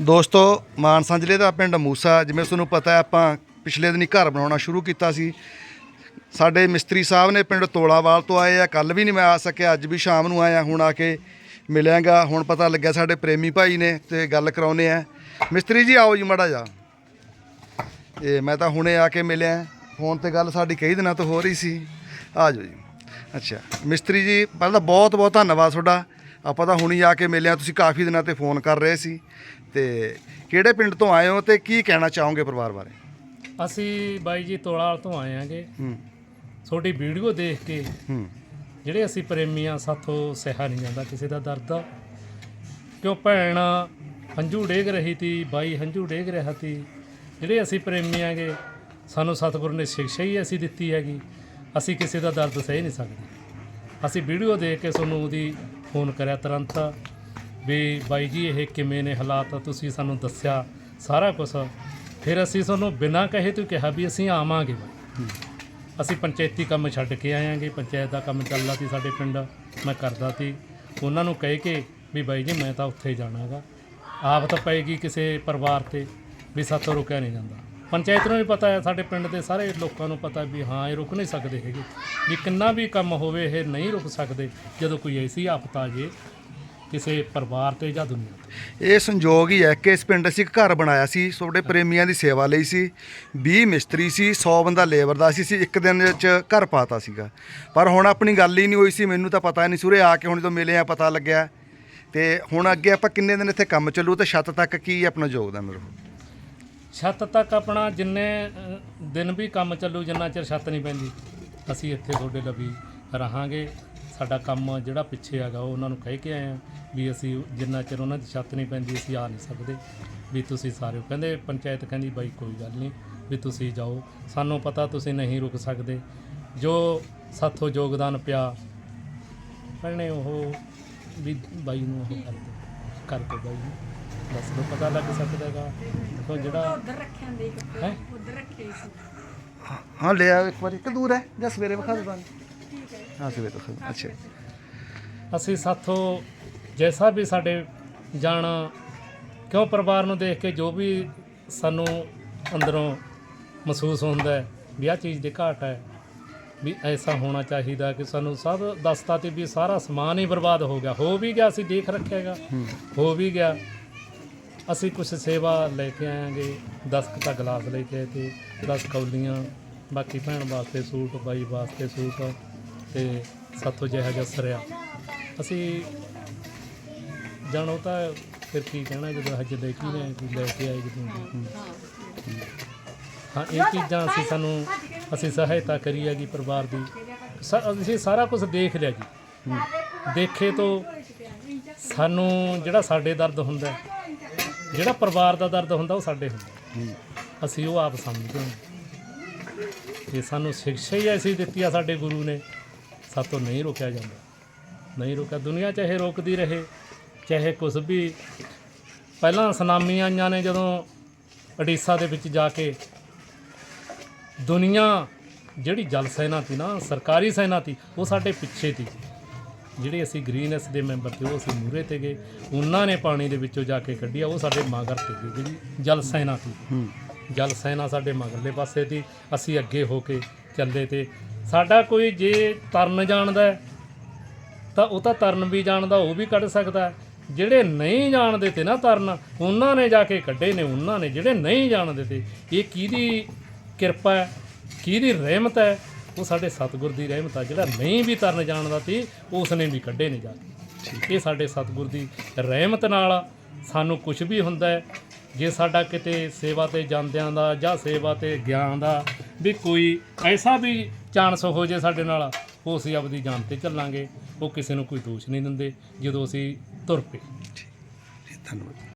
ਦੋਸਤੋ, ਮਾਨਸਾ ਜ਼ਿਲ੍ਹੇ ਦਾ ਪਿੰਡ ਮੂਸਾ, ਜਿਵੇਂ ਤੁਹਾਨੂੰ ਪਤਾ ਹੈ, ਆਪਾਂ ਪਿਛਲੇ ਦਿਨੀ ਘਰ ਬਣਾਉਣਾ ਸ਼ੁਰੂ ਕੀਤਾ ਸੀ। ਸਾਡੇ ਮਿਸਤਰੀ ਸਾਹਿਬ ਨੇ ਪਿੰਡ ਤੋਲਾਵਾਲ ਤੋਂ ਆਏ ਆ ਕੱਲ ਵੀ ਨਹੀਂ ਮੈਂ ਆ ਸਕਿਆ, ਅੱਜ ਵੀ ਸ਼ਾਮ ਨੂੰ ਆਇਆ ਹੁਣ ਆ ਕੇ ਮਿਲਿਆਗਾ। ਹੁਣ ਪਤਾ ਲੱਗਿਆ ਸਾਡੇ ਪ੍ਰੇਮੀ ਭਾਈ ਨੇ ਤੇ ਗੱਲ ਕਰਾਉਨੇ ਆ। ਮਿਸਤਰੀ ਜੀ, ਆਓ ਜੀ ਮੜਾ ਜਾ ਇਹ ਮੈਂ ਤਾਂ ਹੁਣੇ ਆ ਕੇ ਮਿਲਿਆ, ਫੋਨ ਤੇ ਗੱਲ ਸਾਡੀ ਕਈ ਦਿਨਾਂ ਤੋਂ ਹੋ ਰਹੀ ਸੀ। ਆ ਜਾਓ ਜੀ। ਅੱਛਾ, ਮਿਸਤਰੀ ਜੀ, ਪਹਿਲਾਂ ਤਾਂ ਬਹੁਤ ਬਹੁਤ ਧੰਨਵਾਦ ਤੁਹਾਡਾ। ਆਪਾਂ ਤਾਂ ਹੁਣੀ ਆ ਕੇ ਮਿਲਿਆ ਤੁਸੀਂ ਕਾਫੀ ਦਿਨਾਂ ਤੇ ਫੋਨ ਕਰ ਰਹੇ ਸੀ। ਤੇ ਕਿਹੜੇ ਪਿੰਡ ਤੋਂ ਆਏ ਹੋ ਤੇ ਕੀ ਕਹਿਣਾ ਚਾਹੋਗੇ ਪਰਿਵਾਰ ਬਾਰੇ? ਅਸੀਂ ਬਾਈ ਜੀ ਤੋਲਾਲ ਤੋਂ ਆਏ ਆਂਗੇ। ਹੂੰ। ਤੁਹਾਡੀ ਵੀਡੀਓ ਦੇਖ ਕੇ ਹੂੰ। ਜਿਹੜੇ ਅਸੀਂ ਪ੍ਰੇਮੀ ਆ ਸਾਥੋਂ ਸਹਿਆ ਨਹੀਂ ਜਾਂਦਾ ਕਿਸੇ ਦਾ ਦਰਦ ਕਿਉਂ ਭੈਣ ਹੰਝੂ ਡੇਗ ਰਹੀ ਤੀ ਬਾਈ ਹੰਝੂ ਡੇਗ ਰਿਹਾ ਤੀ। ਜਿਹੜੇ ਅਸੀਂ ਪ੍ਰੇਮੀ ਆਂਗੇ ਸਾਨੂੰ ਸਤਿਗੁਰੂ ਨੇ ਸਿੱਖਿਆ ਹੀ ਐਸੀ ਦਿੱਤੀ ਹੈਗੀ। ਅਸੀਂ ਕਿਸੇ ਦਾ ਦਰਦ ਸਹਿ ਨਹੀਂ ਸਕਦੇ। ਅਸੀਂ ਵੀਡੀਓ ਦੇਖ ਕੇ ਤੁਹਾਨੂੰ ਉਹਦੀ ਫੋਨ ਕਰਿਆ ਤੁਰੰਤ ਵੀ ਬਾਈ ਜੀ, ਇਹ ਕਿਵੇਂ ਨੇ ਹਾਲਾਤ? ਤੁਸੀਂ ਸਾਨੂੰ ਦੱਸਿਆ ਸਾਰਾ ਕੁਝ ਫਿਰ ਅਸੀਂ ਤੁਹਾਨੂੰ ਬਿਨਾਂ ਕਹੇ ਤੋਂ ਕਿਹਾ ਵੀ ਅਸੀਂ ਆਵਾਂਗੇ ਬਾਈ। ਅਸੀਂ ਪੰਚਾਇਤੀ ਕੰਮ ਛੱਡ ਕੇ ਆਇਆਂਗੇ। ਪੰਚਾਇਤ ਦਾ ਕੰਮ ਚੱਲਦਾ ਸੀ ਸਾਡੇ ਪਿੰਡ, ਮੈਂ ਕਰਦਾ ਸੀ। ਉਹਨਾਂ ਨੂੰ ਕਹਿ ਕੇ ਵੀ ਬਾਈ ਜੀ, ਮੈਂ ਤਾਂ ਉੱਥੇ ਜਾਣਾਗਾ ਆਪ ਤਾਂ ਪਏਗੀ ਕਿਸੇ ਪਰਿਵਾਰ ਤੇ ਵੀ ਸਾਥੋਂ ਰੁਕਿਆ ਨਹੀਂ ਜਾਂਦਾ। ਪੰਚਾਇਤ ਨੂੰ ਵੀ ਪਤਾ ਹੈ, ਸਾਡੇ ਪਿੰਡ ਦੇ ਸਾਰੇ ਲੋਕਾਂ ਨੂੰ ਪਤਾ ਵੀ ਹਾਂ, ਇਹ ਰੁਕ ਨਹੀਂ ਸਕਦੇ ਹੈਗੇ। ਵੀ ਕਿੰਨਾ ਵੀ ਕੰਮ ਹੋਵੇ, ਇਹ ਨਹੀਂ ਰੁਕ ਸਕਦੇ ਜਦੋਂ ਕੋਈ ਐਸੀ ਆਫਤ ਆ ਜੇ ਕਿਸੇ ਪਰਿਵਾਰ ਤੇ ਜਾਂ ਦੁਨੀਆ ਤੇ। ਇਹ ਸੰਜੋਗ ਹੀ ਹੈ ਕਿ ਇਸ ਪਿੰਡ ਅਸੀਂ ਇੱਕ ਘਰ ਬਣਾਇਆ ਸੀ ਤੁਹਾਡੇ ਪ੍ਰੇਮੀਆਂ ਦੀ ਸੇਵਾ ਲਈ ਸੀ 20 ਮਿਸਤਰੀ ਸੀ 100 ਬੰਦਾ ਲੇਬਰ ਦਾ ਸੀ, ਅਸੀਂ ਇੱਕ ਦਿਨ ਦੇ ਵਿੱਚ ਘਰ ਪਾਤਾ ਸੀਗਾ। ਪਰ ਹੁਣ ਆਪਣੀ ਗੱਲ ਹੀ ਨਹੀਂ ਹੋਈ ਸੀ, ਮੈਨੂੰ ਤਾਂ ਪਤਾ ਨਹੀਂ ਸੁਰੇ ਆ ਕੇ ਹੁਣ ਜਦੋਂ ਮਿਲੇ ਆ, ਪਤਾ ਲੱਗਿਆ। ਤੇ ਹੁਣ ਅੱਗੇ ਆਪਾਂ ਕਿੰਨੇ ਦਿਨ ਇੱਥੇ ਕੰਮ ਚੱਲੂ ਤੇ ਛੱਤ ਤੱਕ ਕੀ ਆਪਣਾ ਯੋਗਦਾਨ ਰਹੂ? ਛੱਤ ਤੱਕ ਆਪਣਾ ਜਿੰਨੇ ਅ, ਦਿਨ ਵੀ ਕੰਮ ਚੱਲੂ ਜਿੰਨਾ ਚਿਰ ਛੱਤ ਨਹੀਂ ਪੈਂਦੀ ਅਸੀਂ ਇੱਥੇ ਤੁਹਾਡੇ ਲਵੀ ਰਹਾਂਗੇ। ਸਾਡਾ ਕੰਮ ਜਿਹੜਾ ਪਿੱਛੇ ਹੈਗਾ ਉਹ ਉਹਨਾਂ ਨੂੰ ਕਹਿ ਕੇ ਆਏ ਆ ਵੀ ਅਸੀਂ ਜਿੰਨਾ ਚਿਰ ਉਹਨਾਂ ਦੀ ਛੱਤ ਨਹੀਂ ਪੈਂਦੀ ਅਸੀਂ ਆ ਨਹੀਂ ਸਕਦੇ। ਵੀ ਤੁਸੀਂ ਸਾਰੇ ਕਹਿੰਦੇ ਪੰਚਾਇਤ ਕਹਿੰਦੀ ਬਾਈ ਕੋਈ ਗੱਲ ਨਹੀਂ ਵੀ ਤੁਸੀਂ ਜਾਓ। ਸਾਨੂੰ ਪਤਾ ਤੁਸੀਂ ਨਹੀਂ ਰੁਕ ਸਕਦੇ। ਜੋ ਸਾਥੋਂ ਯੋਗਦਾਨ ਪਿਆ ਭੈਣੇ ਉਹ ਵੀ ਬਾਈ ਨੂੰ ਉਹ ਕਰ ਦਿਓ ਕਰ ਦਿਓ ਬਾਈ ਨੂੰ। ਦੱਸ ਦੋ ਪਤਾ ਲੱਗ ਸਕਦਾ ਹੈਗਾ। ਦੇਖੋ ਜਿਹੜਾ ਉਧਰ ਰੱਖਿਆ ਦੇ ਹੈ? ਉਧਰ ਰੱਖੇ ਸੀ। ਹਾਂ ਲੈ ਆ ਇੱਕ ਵਾਰੀ ਕਿ ਦੂਰ ਹੈ ਜਾਂ ਸਵੇਰੇ ਵਿਖਾ ਦੇ ਤੁਹਾਨੂੰ। ਠੀਕ ਹੈ। ਹਾਂ ਸਵੇਰੇ ਤੋਂ ਅੱਛਾ। ਅਸੀਂ ਸਾਥੋਂ ਜੈਸਾ ਵੀ ਸਾਡੇ ਜਾਣਾ ਕਿਉਂ ਪਰਿਵਾਰ ਨੂੰ ਦੇਖ ਕੇ ਜੋ ਵੀ ਸਾਨੂੰ ਅੰਦਰੋਂ ਮਹਿਸੂਸ ਹੁੰਦਾ ਹੈ ਵੀ ਆਹ ਚੀਜ਼ ਦੀ ਘਾਟ ਹੈ ਵੀ ਐਸਾ ਹੋਣਾ ਚਾਹੀਦਾ ਕਿ ਸਾਨੂੰ ਸਭ ਦੱਸਤਾ ਤੇ ਵੀ ਸਾਰਾ ਸਮਾਨ ਹੀ ਬਰਬਾਦ ਹੋ ਗਿਆ। ਹੋ ਵੀ ਗਿਆ ਅਸੀਂ ਦੇਖ ਰੱਖਿਆਗਾ ਹੋ ਵੀ ਗਿਆ। ਅਸੀਂ ਕੁਝ ਸੇਵਾ ਲੈ ਕੇ ਆਵਾਂਗੇ 10 ਕੁ ਤਾਂ ਗਲਾਸ ਲੈ ਕੇ ਆਏ ਤੇ 10 ਕੌਲੀਆਂ ਬਾਕੀ ਭੈਣ ਵਾਸਤੇ ਸੂਟ ਬਾਈ ਵਾਸਤੇ ਸੂਟ ਤੇ ਸਾਥੋਂ ਜਿਹਾ ਜਿਹਾ ਸਰਿਆ। ਅਸੀਂ ਜਾਣੋ ਤਾਂ ਫਿਰ ਕੀ ਕਹਿਣਾ ਜਦੋਂ ਲੈ ਕੇ ਨੇ ਲੈ ਕੇ ਆਏ ਜਦੋਂ ਹਾਂ ਇਹ ਚੀਜ਼ਾਂ ਅਸੀਂ ਸਾਨੂੰ ਅਸੀਂ ਸਹਾਇਤਾ ਕਰੀ ਹੈਗੀ ਪਰਿਵਾਰ ਦੀ। ਅਸੀਂ ਸਾਰਾ ਕੁਝ ਦੇਖ ਲਿਆ ਜੀ। ਦੇਖੇ ਤੋਂ ਸਾਨੂੰ ਜਿਹੜਾ ਸਾਡੇ ਦਰਦ ਹੁੰਦਾ ਜਿਹੜਾ ਪਰਿਵਾਰ ਦਾ ਦਰਦ ਹੁੰਦਾ ਉਹ ਸਾਡੇ ਹੁੰਦਾ। ਅਸੀਂ ਉਹ ਆਪ ਸਮਝਦੇ ਹਾਂ। ਇਹ ਸਾਨੂੰ ਸਿੱਖਿਆ ਹੀ ਐਸੀ ਦਿੱਤੀ ਆ ਸਾਡੇ ਗੁਰੂ ਨੇ ਸਾਤੋਂ ਨਹੀਂ ਰੋਕਿਆ ਜਾਂਦਾ। ਨਹੀਂ ਰੋਕਿਆ ਦੁਨੀਆ ਚਾਹੇ ਰੋਕਦੀ ਰਹੇ ਚਾਹੇ ਕੁਝ ਵੀ। ਪਹਿਲਾਂ ਸੁਨਾਮੀਆਂ ਆਈਆਂ ਨੇ ਜਦੋਂ ਉੜੀਸਾ ਦੇ ਵਿੱਚ ਜਾ ਕੇ। ਦੁਨੀਆ ਜਿਹੜੀ ਜਲ ਸੈਨਾ ਸੀ ਨਾ ਸਰਕਾਰੀ ਸੈਨਾ ਸੀ ਉਹ ਸਾਡੇ ਪਿੱਛੇ ਸੀ। ਜਿਹੜੇ ਅਸੀਂ ਗ੍ਰੀਨਸ ਦੇ ਮੈਂਬਰ ਤੇ ਉਹ ਅਸੀਂ ਮੂਰੇ ਤੇ ਗਏ ਉਹਨਾਂ ਨੇ ਪਾਣੀ ਦੇ ਵਿੱਚੋਂ ਜਾ ਕੇ ਕੱਢਿਆ ਉਹ ਸਾਡੇ ਮਗਰ ਤੇ ਗਏ ਜਿਹੜੀ ਜਲ ਸੈਨਾ ਸੀ ਜਲ ਸੈਨਾ ਸਾਡੇ ਮਗਰਲੇ ਪਾਸੇ ਦੀ ਅਸੀਂ ਅੱਗੇ ਹੋ ਕੇ ਚੱਲੇ ਤੇ। ਸਾਡਾ ਕੋਈ ਜੇ ਤਰਨ ਜਾਣਦਾ ਤਾਂ ਉਹ ਤਾਂ ਤਰਨ ਵੀ ਜਾਣਦਾ ਉਹ ਵੀ ਕੱਢ ਸਕਦਾ। ਜਿਹੜੇ ਨਹੀਂ ਜਾਣਦੇ ਤੇ ਨਾ ਤਰਨ ਉਹਨਾਂ ਨੇ ਜਾ ਕੇ ਕੱਢੇ ਨੇ ਉਹਨਾਂ ਨੇ ਜਿਹੜੇ ਨਹੀਂ ਜਾਣਦੇ ਤੇ। ਇਹ ਕਿਹਦੀ ਕਿਰਪਾ ਹੈ ਕਿਹਦੀ ਰਹਿਮਤ ਹੈ ਉਹ ਸਾਡੇ ਸਤਿਗੁਰ ਦੀ ਰਹਿਮਤ ਆ, ਜਿਹੜਾ ਨਹੀਂ ਵੀ ਤਰਨ ਜਾਣਦਾ ਤੇ ਉਸ ਨੇ ਵੀ ਕੱਢੇ ਨੇ ਜਾ ਕੇ। ਇਹ ਸਾਡੇ ਸਤਿਗੁਰ ਦੀ ਰਹਿਮਤ ਨਾਲ ਸਾਨੂੰ ਕੁਝ ਵੀ ਹੁੰਦਾ ਹੈ, ਜੇ ਸਾਡਾ ਕਿਤੇ ਸੇਵਾ ਤੇ ਜਾਂਦਿਆਂ ਦਾ ਜਾਂ ਸੇਵਾ ਤੇ ਗਿਆਨ ਦਾ ਵੀ ਕੋਈ ਐਸਾ ਵੀ ਚਾਂਸ ਹੋ ਜੇ ਸਾਡੇ ਨਾਲ, ਉਹ ਅਸੀਂ ਆਪਦੀ ਜਾਨ ਤੇ ਚੱਲਾਂਗੇ। ਉਹ ਕਿਸੇ ਨੂੰ ਕੋਈ ਦੋਸ਼ ਨਹੀਂ ਦਿੰਦੇ, ਜਦੋਂ ਅਸੀਂ ਤੁਰ ਪਏ। ਧੰਨਵਾਦ।